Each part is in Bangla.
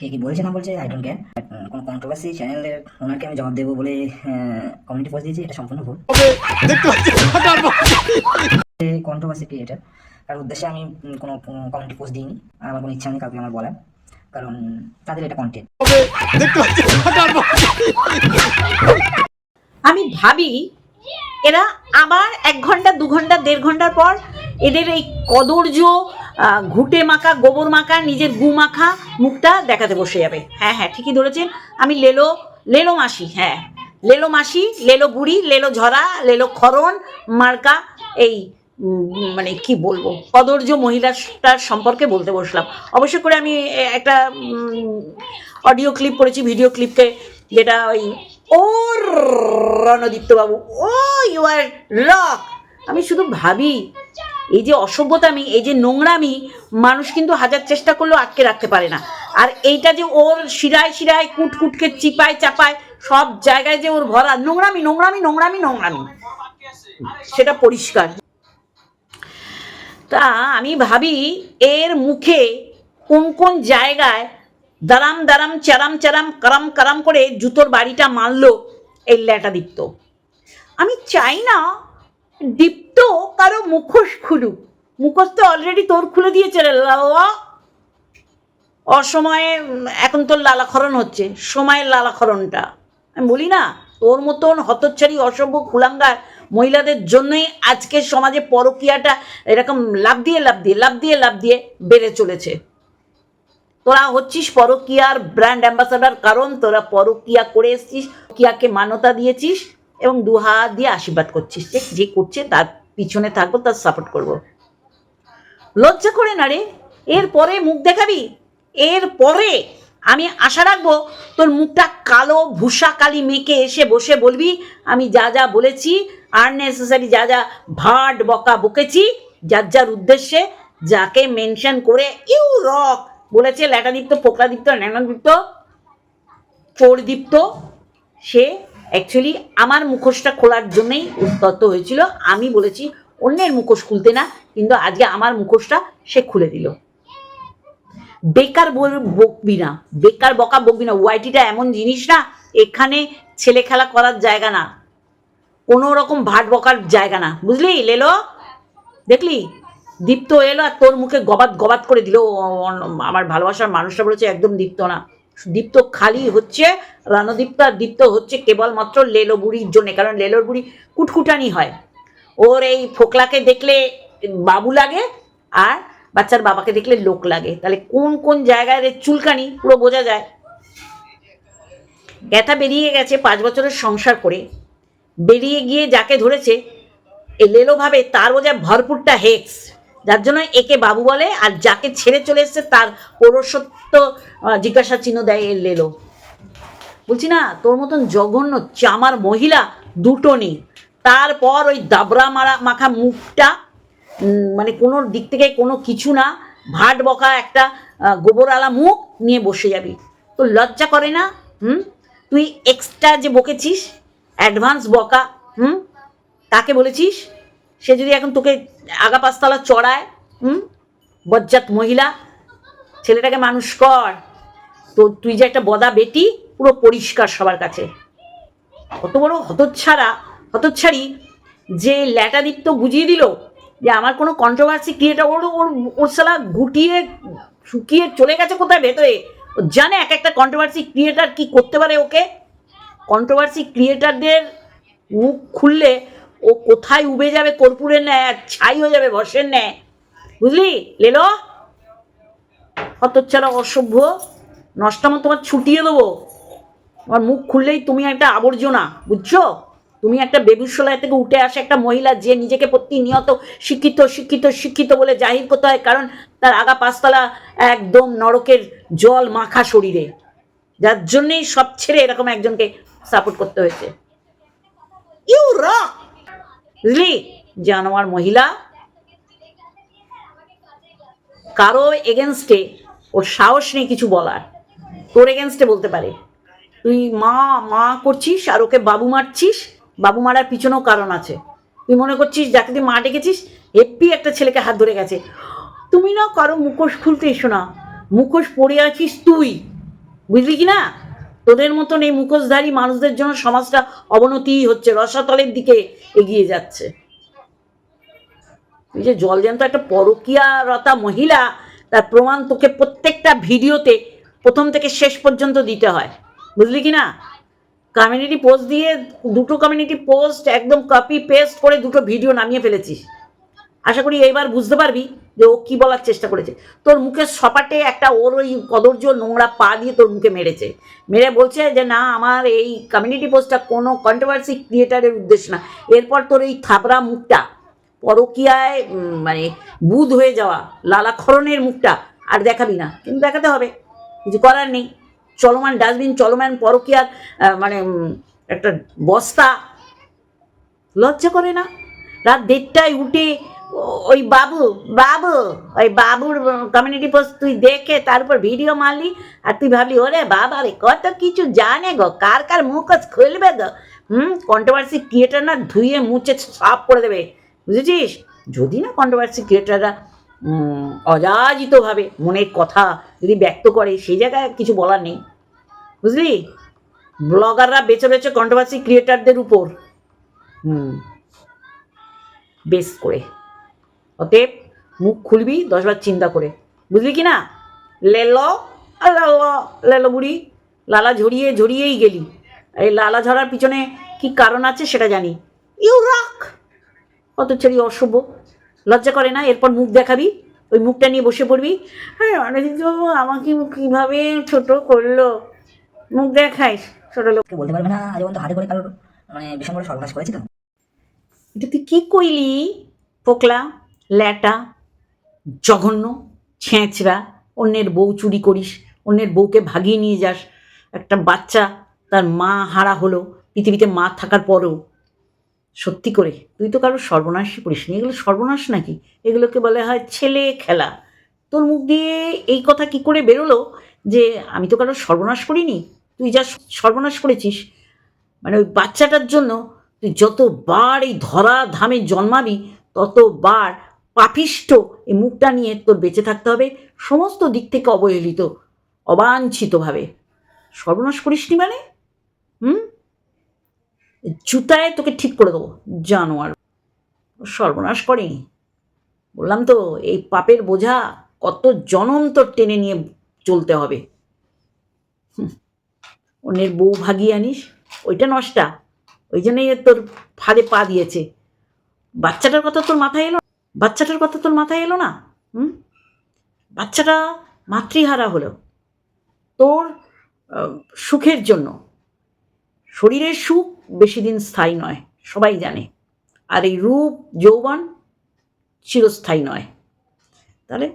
কে কি বলছে না বলছে আই ডোন্ট কেয়ার কোনো কন্ট্রোভার্সি চ্যানেলের ওনাকে আমি জবাব দেবো বলে কমিউনিটি পোস্ট দিয়েছি, এটা সম্পূর্ণ ভুল। কন্ট্রোভার্সি ক্রিয়েটার তার উদ্দেশ্যে আমি কোনো কমিউনিটি পোস্ট দিইনি আমার কোনো ইচ্ছা নেই কাউকে আমার বলার, কারণ তাদের এটা কন্টেন্ট আমি ভাবি, এরা আবার এক ঘণ্টা, দু ঘণ্টা, দেড় ঘণ্টার পর এদের এই কদর্য ঘুটে মাখা, গোবর মাখা, নিজের গু মাখা, মুখটা দেখাতে বসে যাবে। হ্যাঁ হ্যাঁ ঠিকই ধরেছেন। আমি লেলো লেলো মাসি হ্যাঁ। লেলো মাসি, লেলো বুড়ি লেলো ঝরা, লেলো খরণ, মার্কা, এই মানে কি বলব কদর্য মহিলাটার সম্পর্কে বলতে বসলাম। অবশ্য করে আমি একটা অডিও ক্লিপ করেছি ভিডিও ক্লিপকে যেটা ওই, ও রণদীপ্ত বাবু ও ইউ আর রক আমি শুধু ভাবি এই যে অসভ্যতামি, এই যে নোংরামি, মানুষ কিন্তু হাজার চেষ্টা করলেও আটকে রাখতে পারে না। আর এইটা যে ওর শিরায় শিরায়, কুটকুটকে চিপায় চাপায়, সব জায়গায় যে ওর ভরা, নোংরামি নোংরামি নোংরামি নোংরামি, সেটা পরিষ্কার। তা আমি ভাবি এর মুখে কোন কোন জায়গায় দারাম দারাম চারাম চারাম কারাম কারাম করে জুতোর বাড়িটা মারলো এই ল্যাটা দীপ্ত। আমি চাই না দীপ্ত কারও মুখোশ খুলুক। মুখোশ তো অলরেডি তোর খুলে দিয়েছে রে লালা। অসময়ে এখন তোর লালাক্ষরণ হচ্ছে, সময়ের লালাক্ষরণটা। আমি বলি না, তোর মতন হতচ্ছাড়ি, অসভ্য, কুলাঙ্গার মহিলাদের জন্যই আজকের সমাজে পরকীয়াটা এরকম লাভ দিয়ে লাভ দিয়ে লাভ দিয়ে লাভ দিয়ে বেড়ে চলেছে। তোরা হচ্ছিস পরকিয়ার ব্র্যান্ড অ্যাম্বাসাডার কারণ তোরা পরকিয়া করে এসছিস কিয়াকে মান্যতা দিয়েছিস। এবং দু হাত দিয়ে আশীর্বাদ করছিস। যে যে করছে তার পিছনে থাকব, তার সাপোর্ট করব। লজ্জা করে না রে। এরপরে মুখ দেখাবি? এরপরে আমি আশা রাখব তোর মুখটা কালো ভূষা কালি মেখে এসে বসে বলবি, আমি যা যা বলেছি, আর নেসেসারি যা যা ভাট বকা বকেছি, যার যার উদ্দেশ্যে যাকে মেনশন করে ইউ রক বলেছে ল্যাটাদীপ্ত পোকলাদীপ্ত ন্যানদীপ্ত চোরদীপ্ত সে অ্যাকচুয়ালি আমার মুখোশটা খোলার জন্যই উত্তত্ত হয়েছিল। আমি বলেছি, অন্যের মুখোশ খুলতে না, কিন্তু আজকে আমার মুখোশটা সে খুলে দিল। বেকার বকবি না, বেকার বকা বকবি না। ওয়াইটিটা এমন জিনিস না, এখানে ছেলে খেলা করার জায়গা না। কোনো রকম ভাট বকার জায়গা না। বুঝলি, লেলো? দেখলি? দীপ্ত এলো আর তোর মুখে গবাত গবাত করে দিল। আমার ভালোবাসার মানুষটা বলেছে, একদম দীপ্ত না। দীপ্ত খালি হচ্ছে রণদীপ্ত আর দীপ্ত হচ্ছে কেবলমাত্র লেলো বুড়ির জন্যে, কারণ লেলোর বুড়ি কুটকুটানি হয়। ওর এই ফোকলাকে দেখলে বাবু লাগে, আর বাচ্চার বাবাকে দেখলে লোক লাগে। তাহলে কোন কোন জায়গায় রে চুলকানি, পুরো বোঝা যায়। গ্যাথা বেরিয়ে গেছে পাঁচ বছরের সংসার করে। বেরিয়ে গিয়ে যাকে ধরেছে এলেলো ভাবে তার বোঝায় ভরপুরটা হেক্স। যার জন্য একে বাবু বলে আর যাকে ছেড়ে চলে এসছে তার পৌরসত্ব জিজ্ঞাসা চিহ্ন দেয় এ লেলো। বলছি না তোর মতন জঘন্য চামার মহিলা দুটো নেই। তারপর ওই দাবরা মারা মাখা মুখটা মানে কোনো দিক থেকে কোনো কিছু না ভাট বকা একটা আহ, গোবরওয়ালা মুখ নিয়ে বসে যাবি। তো লজ্জা করে না? হুম? তুই এক্সট্রা যে বকেছিস অ্যাডভান্স বকা হুম? তাকে বলেছিস? সে যদি এখন তোকে আগা পাঁচতলা চড়ায়, হুম? বজ্জাত মহিলা, ছেলেটাকে মানুষ কর। তো তুই যে একটা বদা বেটি, পুরো পরিষ্কার সবার কাছে। কত বড় হতচ্ছাড়া, হতচ্ছাড়ি যে ল্যাটাদীপ্ত বুঝিয়ে দিল যে আমার কোনো কন্ট্রোভার্সি ক্রিয়েটার ওর ওর ওর সালা গুটিয়ে শুকিয়ে চলে গেছে কোথায় ভেতরে? ও জানে এক একটা কন্ট্রোভার্সি ক্রিয়েটার কি করতে পারে ওকে? কন্ট্রোভার্সি ক্রিয়েটারদের মুখ খুললে ও কোথায় উবে যাবে? কর্পূরের ন্যায় আর ছাই হয়ে যাবে বর্ষের ন্যায়। বুঝলি? লেলো? হতচ্ছাড়া, অসভ্য। নষ্টামো তোমার ছুটিয়ে দেবো। তোমার মুখ খুললেই তুমি একটা আবর্জনা, বুঝছ? তুমি একটা বেবিশোলায় থেকে উঠে আসে একটা মহিলা যে নিজেকে প্রতিনিয়ত শিক্ষিত শিক্ষিত শিক্ষিত বলে জাহির করতে হয়, কারণ তার আগা পাঁচতলা একদম নরকের জল মাখা শরীরে। যার জন্যেই সব ছেড়ে এরকম একজনকে সাপোর্ট করতে হয়েছে। ইউ রক বুঝলি জানোয়ার মহিলা। কারও এগেনস্টে ওর সাহস নেই কিছু বলার। তোর এগেনস্টে বলতে পারে। তুই মা মা করছিস আর ওকে বাবু মারছিস। বাবু মারার পিছনেও কারণ আছে। তুই মনে করছিস যাকে তুই মা ডেকেছিস, হেপ্পি একটা ছেলেকে হাত ধরে গেছে। তুমি না কারও মুখোশ খুলতে এসো না। মুখোশ পরে আছিস তুই। বুঝলি কি না? তোদের মতন এই মুখোশধারী মানুষদের জন্য সমাজটা অবনতিই হচ্ছে, রসাতলের দিকে এগিয়ে যাচ্ছে। তুই যে জলজ্যান্ত একটা পরকীয়ারতা মহিলা, তার প্রমাণ তোকে প্রত্যেকটা ভিডিওতে প্রথম থেকে শেষ পর্যন্ত দিতে হয়। বুঝলি কি না? কমিউনিটি পোস্ট দিয়ে দুটো কমিউনিটি পোস্ট একদম কপি পেস্ট করে দুটো ভিডিও নামিয়ে ফেলেছিস। আশা করি এইবার বুঝতে পারবি যে ও কি বলার চেষ্টা করেছে? তোর মুখের সপাটে একটা ওর ওই কদর্য নোংরা পা দিয়ে তোর মুখে মেরেছে। মেরে বলছে যে, না, আমার এই কমিউনিটি পোস্টটা কোনো কন্ট্রোভার্সি ক্রিয়েটারের উদ্দেশ্য না। এরপর তোর এই থাবড়া মুখটা, পরকীয়ায় মানে বুধ হয়ে যাওয়া লালাক্ষরণের মুখটা আর দেখাবি না। কিন্তু দেখাতে হবে, কিছু করার নেই। চলমান ডাস্টবিন, চলমান পরকীয়ার মানে একটা বস্তা, লজ্জা করে না? রাত দেড়টায় উঠে ওই বাবু বাবু, ওই বাবুর কমিউনিটি পোস্ট তুই দেখে তার উপর ভিডিও মারলি, আর তুই ভাবলি, ওরে বাবা রে, কত কিছু জানে গো, কার কার মুখোশ খুলবে গো? হুম কন্ট্রোভার্সি ক্রিয়েটার না ধুয়ে মুছে সাফ করে দেবে, বুঝেছিস? যদি না কন্ট্রোভার্সি ক্রিয়েটাররা অযাচিতভাবে মনের কথা যদি ব্যক্ত করে, সেই জায়গায় কিছু বলার নেই, বুঝলি? ব্লগাররা বেছে বেছে কন্ট্রোভার্সি ক্রিয়েটারদের উপর, হুম, বেশ করে। অতএব মুখ খুলবি দশবার চিন্তা করে। বুঝলি কি না? লেলো লালো লেলো বুড়ি লালা ঝরিয়ে ঝরিয়েই গেলি। এই লালা ঝরার পিছনে কি কারণ আছে সেটা জানি। You rock! অত ছেড়ি অশুভ লজ্জা করে না? এরপর মুখ দেখাবি ওই মুখটা নিয়ে বসে পড়বি। হ্যাঁ অনেকদিন আমাকে কীভাবে ছোট করল? মুখ দেখাইস ছোট লোককে বলতে পারবে না আজ পর্যন্ত হাতে করে কারোর মানে ভীষণ সর্বনাশ করেছি তো। এটা তুই কি কইলি? পোকলা? ল্যাটা, জঘন্য, ছেঁচড়া, অন্যের বউ চুরি করিস, অন্যের বউকে ভাগিয়ে নিয়ে যাস। একটা বাচ্চা তার মা হারা হলো, পৃথিবীতে মা থাকার পরেও। সত্যি করে, তুই তো কারও সর্বনাশই করিস নি। এগুলো সর্বনাশ নাকি? এগুলোকে বলা হয় ছেলে খেলা। তোর মুখ দিয়ে এই কথা কি করে বেরোলো যে আমি তো কারও সর্বনাশ করিনি? তুই যা সর্বনাশ করেছিস মানে ওই বাচ্চাটার জন্য তুই যতবার এই ধরা ধামে জন্মাবি, ততবার পাপিষ্ট এই মুখটা নিয়ে তোর বেঁচে থাকতে হবে, সমস্ত দিক থেকে অবহেলিত, অবাঞ্ছিতভাবে। সর্বনাশ করিসনি মানে? হুম? জুতায় তোকে ঠিক করে দেবো, জানোয়ার। সর্বনাশ করেনি। বললাম তো, এই পাপের বোঝা কত জনম তোর টেনে নিয়ে চলতে হবে। অন্যের বউ ভাগিয়ে আনিস, ওইটা নষ্টা। ওই জন্যই তোর ফাঁদে পা দিয়েছে। বাচ্চাটার কথা তোর মাথায় এলো বাচ্চাটার কথা তোর মাথায় এলো না? হুম? বাচ্চাটা মাতৃহারা হলো। তোর সুখের জন্য। শরীরের সুখ বেশি দিন স্থায়ী নয়, সবাই জানে। আর এই রূপ, যৌবন চিরস্থায়ী নয়। তাহলে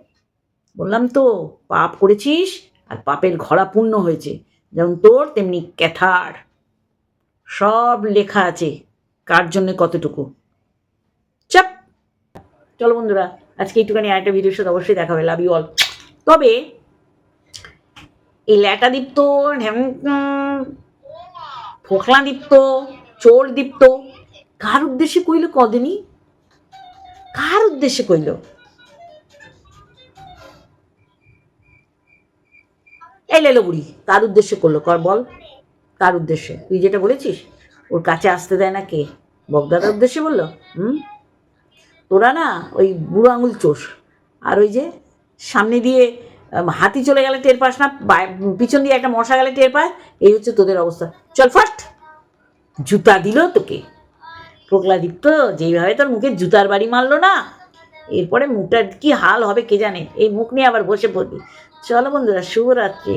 বললাম তো, পাপ করেছিস আর পাপের ঘরা পূর্ণ হয়েছে। যেমন তোর, তেমনি ক্যাথার। সব লেখা আছে, কার জন্য কতটুকু? চলো বন্ধুরা, আজকে একটুখানি আরেকটা ভিডিওর সাথে অবশ্যই দেখা হবে লাভ ইউ অল তবে, এই ল্যাটা দীপ্ত ফোকলা দীপ্ত চোর দীপ্ত কার উদ্দেশ্যে কইল কদিনই? কার উদ্দেশ্যে কইল? এই লেলো বুড়ি, কার উদ্দেশ্যে করল? কর, বল। কার উদ্দেশ্যে? তুই যেটা বলেছিস, ওর কাছে আসতে দেয় না কে? বগদাদার উদ্দেশ্যে বলল? হুম? তোরা না ওই বুড়ো আঙুল চোষ। আর ওই যে সামনে দিয়ে হাতি চলে গেলে টের পাস না পিছন দিয়ে একটা মশা গেলে টের পাস, এই হচ্ছে তোদের অবস্থা। চল ফার্স্ট জুতা দিল তোকে। প্রকলাদীপ্ত যেইভাবে তোর মুখে জুতার বাড়ি মারলো না, এরপরে মুখটার কি হাল হবে কে জানে? এই মুখ নিয়ে আবার বসে পড়বি। চলো বন্ধুরা, শুভরাত্রি।